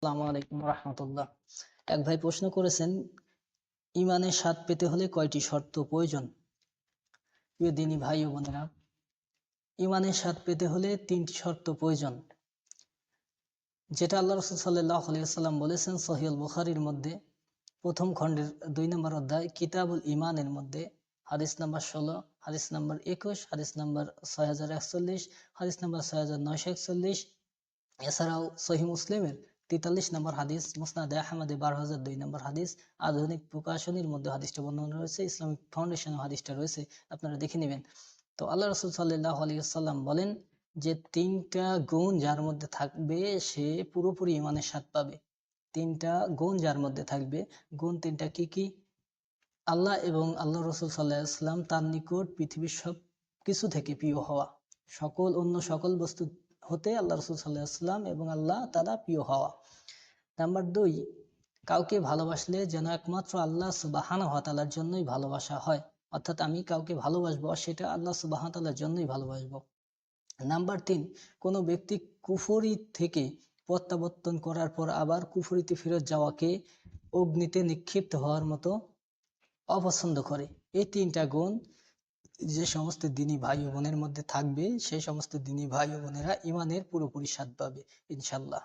আসসালামু আলাইকুম রহমতুল্লাহ। এক ভাই প্রশ্ন করেছেন, ইমানের স্বাদ পেতে হলে কয়টি শর্ত প্রয়োজন? প্রিয় দিনী ভাই ও বোনেরা, ইমানের স্বাদ পেতে হলে তিনটি শর্ত প্রয়োজন। যেটা আল্লাহ রসুল সাল্লাহ সাল্লাম বলেছেন সহিউল বুখারির মধ্যে, প্রথম খণ্ডের দুই নম্বর অধ্যায়, কিতাবুল ইমানের মধ্যে, হাদিস নাম্বার ষোলো, হাদিস নাম্বার একুশ, হাদিস নাম্বার ছয় হাজার একচল্লিশ, হাদিস নাম্বার ছয় হাজার নয়শো একচল্লিশ। এছাড়াও সহি মুসলিমের তেতাল্লিশ নম্বর হাদিস, মুসনাদ আহমদে বারো হাজার দুই নম্বর হাদিস, আধুনিক প্রকাশনীর মধ্যে হাদিসটা বর্ণনা রয়েছে, ইসলামিক ফাউন্ডেশন হাদিসটা রয়েছে, আপনারা দেখে নেবেন। তো আল্লাহ রসুল সাল্লাহ আলিয়াল্লাম বলেন যে, তিনটা গুণ যার মধ্যে থাকবে, সে পুরোপুরি ইমানের স্বাদ পাবে। তিনটা গুণ যার মধ্যে থাকবে, গুণ তিনটা কি কি? আল্লাহ এবং আল্লাহ রসুল সাল্লাহ ইসলাম তার নিকট পৃথিবীর সব কিছু থেকে প্রিয় হওয়া। সকল অন্য সকল বস্তু হতে আল্লাহ রসুল সাল্লাহ এবং আল্লাহ তালা প্রিয় হওয়া। নাম্বার দুই, কাউকে ভালোবাসলে যেন একমাত্র আল্লাহ সুবাহান হতালার জন্যই ভালোবাসা হয়। অর্থাৎ আমি কাউকে ভালোবাসবো, সেটা আল্লাহ সুবাহান তালার জন্যই ভালোবাসবো। নাম্বার তিন, কোনো ব্যক্তি কুফরি থেকে প্রত্যাবর্তন করার পর আবার কুফরিতে ফেরত যাওয়াকে অগ্নিতে নিক্ষিপ্ত হওয়ার মতো অপছন্দ করে। এই তিনটা গুণ যে সমস্ত দিনী ভাই ও বোনের মধ্যে থাকবে সেই সমস্ত দিনী ভাই ও বোনেরা ইমানের পুরোপুরি স্বাদ পাবে, ইনশাল্লাহ।